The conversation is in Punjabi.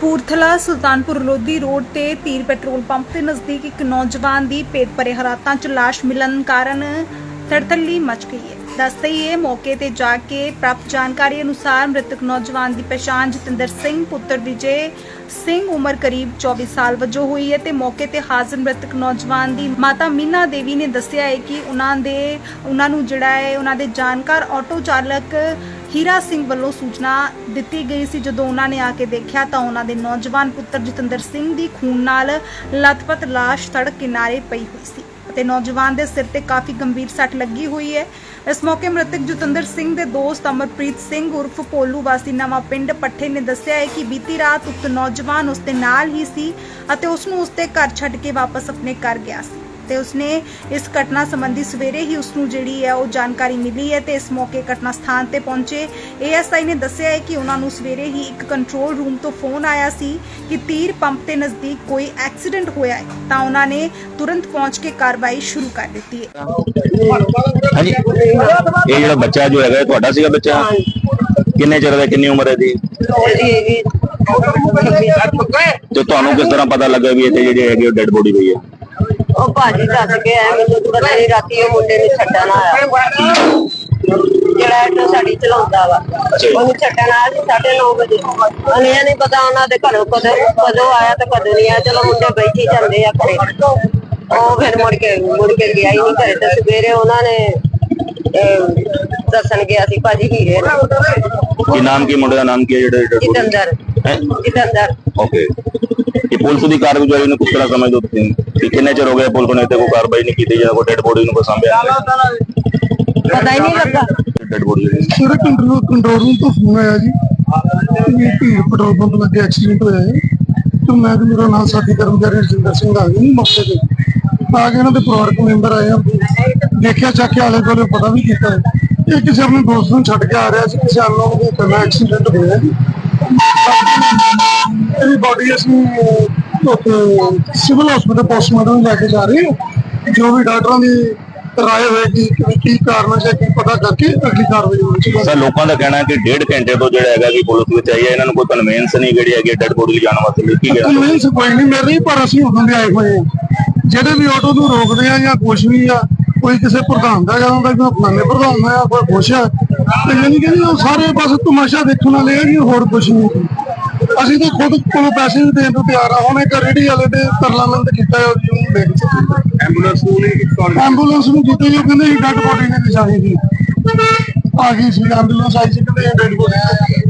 ਕਪੂਰਥਲਾ ਸੁਲਤਾਨਪੁਰ ਲੋਧੀ ਰੋਡ ਤੇ ਤੀਰ ਪੈਟਰੋਲ ਪੰਪ ਦੇ ਨਜ਼ਦੀਕ ਇੱਕ ਨੌਜਵਾਨ ਦੀ ਪੇਟ ਭਰੇ ਹਾਲਾਤਾਂ 'ਚ ਲਾਸ਼ ਮਿਲਣ ਕਾਰਨ ਤੜਤੱਲੀ ਮਚ ਗਈ ਹੈ। ਦੱਸਦੇ ਹੀ ਮੌਕੇ ਤੇ ਜਾ ਕੇ ਪ੍ਰਾਪਤ ਜਾਣਕਾਰੀ ਅਨੁਸਾਰ ਮ੍ਰਿਤਕ ਨੌਜਵਾਨ ਦੀ ਪਛਾਣ ਜਤਿੰਦਰ ਸਿੰਘ, ਪੁੱਤਰ ਵਿਜੇ ਸਿੰਘ, ਉਮਰ ਕਰੀਬ 24 ਸਾਲ ਵਜੋਂ ਹੋਈ ਹੈ ਤੇ ਮੌਕੇ ਤੇ ਹਾਜ਼ਰ ਮ੍ਰਿਤਕ ਨੌਜਵਾਨ ਦੀ ਮਾਤਾ ਮੀਨਾ ਦੇਵੀ ਨੇ ਦੱਸਿਆ ਹੈ ਕਿ ਉਹਨਾਂ ਦੇ ਉਹਨਾਂ ਨੂੰ ਜਿਹੜਾ ਹੈ, ਉਹਨਾਂ ਦੇ ਜਾਣਕਾਰ ਆਟੋ ਚਾਲਕ ਹੀਰਾ ਸਿੰਘ ਵੱਲੋਂ ਸੂਚਨਾ ਦਿੱਤੀ ਗਈ ਸੀ। ਜਦੋਂ ਉਹਨਾਂ ਨੇ ਆ ਕੇ ਦੇਖਿਆ ਤਾਂ ਉਹਨਾਂ ਦੇ ਨੌਜਵਾਨ ਪੁੱਤਰ ਜਤਿੰਦਰ ਸਿੰਘ ਦੀ ਖੂਨ ਨਾਲ ਲਥਪਥ ਲਾਸ਼ ਸੜਕ ਕਿਨਾਰੇ ਪਈ ਹੋਈ ਸੀ ਅਤੇ ਨੌਜਵਾਨ ਦੇ ਸਿਰ ਤੇ ਕਾਫੀ ਗੰਭੀਰ ਸੱਟ ਲੱਗੀ ਹੋਈ ਹੈ। ਇਸ ਮੌਕੇ ਮ੍ਰਿਤਕ ਜਤਿੰਦਰ ਸਿੰਘ ਦੇ ਦੋਸਤ ਅਮਰਪ੍ਰੀਤ ਸਿੰਘ ਉਰਫ ਪੋਲੂ ਵਾਸੀ ਨਵਾਂ ਪਿੰਡ ਪੱਠੇ ਨੇ ਦੱਸਿਆ ਹੈ ਕਿ ਬੀਤੀ ਰਾਤ ਉਕਤ ਨੌਜਵਾਨ ਉਸ ਦੇ ਨਾਲ ਹੀ ਸੀ ਅਤੇ ਉਸ ਨੂੰ ਉਸ ਦੇ ਘਰ ਛੱਡ ਕੇ ਵਾਪਸ ਆਪਣੇ ਘਰ ਗਿਆ ਸੀ। ਤੇ ਉਸਨੇ ਇਸ ਘਟਨਾ ਸੰਬੰਧੀ ਸਵੇਰੇ ਹੀ ਉਸ ਨੂੰ ਜਿਹੜੀ ਹੈ ਉਹ ਜਾਣਕਾਰੀ ਮਿਲੀ ਹੈ ਤੇ ਇਸ ਮੌਕੇ ਘਟਨਾ ਸਥਾਨ ਤੇ ਪਹੁੰਚੇ। ਏਐਸਆਈ ਨੇ ਦੱਸਿਆ ਹੈ ਕਿ ਉਹਨਾਂ ਨੂੰ ਸਵੇਰੇ ਹੀ ਇੱਕ ਕੰਟਰੋਲ ਰੂਮ ਤੋਂ ਫੋਨ ਆਇਆ ਸੀ ਕਿ ਤੀਰ ਪੰਪ ਦੇ ਨਜ਼ਦੀਕ ਕੋਈ ਐਕਸੀਡੈਂਟ ਹੋਇਆ ਹੈ ਤਾਂ ਉਹਨਾਂ ਨੇ ਤੁਰੰਤ ਪਹੁੰਚ ਕੇ ਕਾਰਵਾਈ ਸ਼ੁਰੂ ਕਰ ਦਿੱਤੀ ਹੈ। ਹਾਂਜੀ ਇਹ ਜਿਹੜਾ ਬੱਚਾ ਜੋ ਹੈਗਾ ਇਹ ਤੁਹਾਡਾ ਸੀਗਾ ਬੱਚਾ? ਕਿੰਨੇ ਚਿਰ ਦਾ ਕਿੰਨੀ ਉਮਰ ਹੈ ਦੀ ਤੇ ਤੁਹਾਨੂੰ ਕਿਸ ਤਰ੍ਹਾਂ ਪਤਾ ਲੱਗਾ ਵੀ ਇੱਥੇ ਜਿਹੜੀ ਹੈਗੀ ਉਹ ਡੈੱਡ ਬੋਡੀ ਪਈ ਹੈ? ਉਹ ਭਾਜੀ ਦੱਸ ਕੇ ਆਇਆ ਮੈਨੂੰ ਤਾਂ ਪਤਾ ਨਹੀਂ ਰਾਤੀ ਉਹ ਮੁੰਡੇ ਨੂੰ ਛੱਡਣ ਆਇਆ। ਜਿਹੜਾ ਆਟੋ ਸਾਡੀ ਚਲਾਉਂਦਾ ਵਾ ਉਹਨੂੰ ਛੱਡਣ ਆਇਆ ਸੀ 9:30 ਵਜੇ। ਉਹਨੇ ਇਹ ਨਹੀਂ ਪਤਾ ਉਹਨਾਂ ਦੇ ਘਰੋਂ ਕਦੋਂ ਕਦੋਂ ਆਇਆ ਤੇ ਕਦੋਂ ਨਹੀਂ ਆਇਆ। ਚਲੋ ਮੁੰਡੇ ਬੈਠੀ ਜਾਂਦੇ ਆ ਘਰੇ। ਉਹ ਫਿਰ ਮੁੜ ਕੇ ਮੁੜ ਕੇ ਗਿਆ ਹੀ ਨਹੀਂ ਘਰੇ ਤੇ ਸਵੇਰੇ ਉਹਨਾਂ ਨੇ ਦੱਸਣ ਗਿਆ ਸੀ ਭਾਜੀ ਹੀਰੇ ਨੂੰ। ਕੀ ਨਾਮ ਕੀ ਮੁੰਡੇ ਦਾ ਨਾਮ ਕੀ ਹੈ ਜਿਹੜਾ ਜਿਤੰਦਰ। ਜਿਤੰਦਰ। ਓਕੇ। ਇਹ ਪੁਲਿਸ ਦੀ ਕਾਰਗੁਜ਼ਾਰੀ ਨੂੰ ਕਿਸ ਤਰ੍ਹਾਂ ਸਮਝਦੇ ਹੋ ਤੁਸੀਂ? ਕਿ ਕਿੰਨੇ ਚਿਰ ਹੋ ਗਿਆ ਪੁਲਿਸ ਨੇ ਇੱਥੇ ਕੋਈ ਕਾਰਵਾਈ ਨਹੀਂ ਕੀਤੀ ਜਾਂ ਕੋਈ ਡੈੱਡ ਬੋਡੀ ਨੂੰ ਕੋਈ ਸਾਂਭਿਆ? ਪਤਾ ਹੀ ਨਹੀਂ ਲੱਗਾ। Dead body sir control control room ਤੋਂ ਫੋਨ ਆਇਆ ਜੀ। ਵੀ ਭੀੜ ਪੈਟਰੋਲ ਪੰਪ ਲੱਗੇ ਐਕਸੀਡੈਂਟ ਹੋਇਆ ਹੈ ਤੇ ਮੈਂ ਤੇ ਮੇਰਾ ਨਾਮ ਸਾਥੀ ਕਰਮਚਾਰੀ ਰਜਿੰਦਰ ਸਿੰਘ ਆ ਗਏ ਮੌਕੇ ਤੇ। ਆ ਕੇ ਇਹਨਾਂ ਦੇ ਪਰਿਵਾਰਕ ਮੈਂਬਰ ਆਏ ਆ। ਦੇਖਿਆ ਚੱਕ ਕੇ ਆਲੇ ਕੋਲੇ ਪਤਾ ਵੀ ਕੀਤਾ ਹੈ। ਇਹ ਕਿਸੇ ਆਪਣੇ ਦੋਸਤ ਨੂੰ ਛੱਡ ਕੇ ਆ ਰਿਹਾ ਸੀ ਕਿਸੇ ਅਨਨੋਨ ਦੇ ਪਹਿਲਾਂ ਐਕਸੀਡੈਂਟ ਹੋਇਆ ਜੀ। ਇਹਦੀ ਬਾਡੀ ਅਸੀਂ ਉੱਥੇ ਸਿਵਲ ਹਸਪੀਟਲ ਪੋਸਟਮਾਰਟਮ ਲੈ ਕੇ ਜਾ ਰਹੇ ਹਾਂ। ਜੋ ਵੀ ਡਾਕਟਰਾਂ ਦੀ ਰਾਏ ਹੋਏਗੀ ਕਿ ਕੀ ਕਾਰਨ ਹੈ ਕੀ ਪਤਾ ਕਰਕੇ ਅਗਲੀ ਕਾਰਵਾਈ ਹੋਵੇਗੀ ਸਰ ਲੋਕਾਂ ਦਾ ਕਹਿਣਾ ਹੈ ਕਿ ਡੇਢ ਘੰਟੇ ਤੋਂ ਜਿਹੜਾ ਹੈਗਾ ਕਿ ਪੁਲਿਸ ਵਿੱਚ ਆਈ ਹੈ ਇਹਨਾਂ ਨੂੰ ਕੋਈ ਕਨਵੈਂਸ ਨਹੀਂ ਜਿਹੜੀ ਹੈਗੀ ਡੈੱਡ ਬੋਡੀ ਲਿਜਾਣ ਵਾਸਤੇ ਲਿਖੀ ਗਿਆ ਕਨਵੈਂਸ ਕੋਈ ਨਹੀਂ ਮਿਲ ਰਹੀ ਪਰ ਅਸੀਂ ਉਦੋਂ ਦੇ ਆਏ ਹੋਏ ਹਾਂ। ਜਿਹੜੇ ਵੀ ਆਟੋ ਨੂੰ ਰੋਕਦੇ ਆ ਜਾਂ ਕੁਝ ਵੀ ਆ ਕੋਈ ਕਿਸੇ ਪ੍ਰਧਾਨ ਦਾ ਜਾਂਦਾ ਕੋਈ ਫਲਾਣੇ ਪ੍ਰਧਾਨ ਦਾ ਆ ਕੋਈ ਕੁਛ ਆ ਤੇ ਯਾਨੀ ਕਿ ਸਾਰੇ ਬਸ ਤਮਾਸ਼ਾ ਦੇਖਣ ਵਾਲੇ ਆ ਜੀ ਹੋਰ ਕੁਝ ਨਹੀਂ। ਅਸੀਂ ਤਾਂ ਖੁਦ ਕੋਲੋਂ ਪੈਸੇ ਵੀ ਦੇਣ ਨੂੰ ਤਿਆਰ ਆ। ਹੁਣ ਇੱਕ ਰੇੜੀ ਵਾਲੇ ਨੇ ਤਰਲਾਮੰਦ ਕੀਤਾ ਹੈ ਜੀ ਉਹਨੂੰ ਲੈ ਕੇ। ਐਂਬੂਲੈਂਸ ਨੂੰ ਨਹੀਂ ਐਂਬੂਲੈਂਸ ਨੂੰ ਕੀਤੀ ਜੀ ਕਹਿੰਦੇ ਡੈਡ ਬੋਡੀ ਨਹੀਂ ਚਾਹੀਦੀ ਆ ਗਈ ਸੀ ਐਂਬੂਲੈਂਸ ਆਈ ਸੀ ਕਹਿੰਦੇ ਡੈਡ ਬੋਡੀ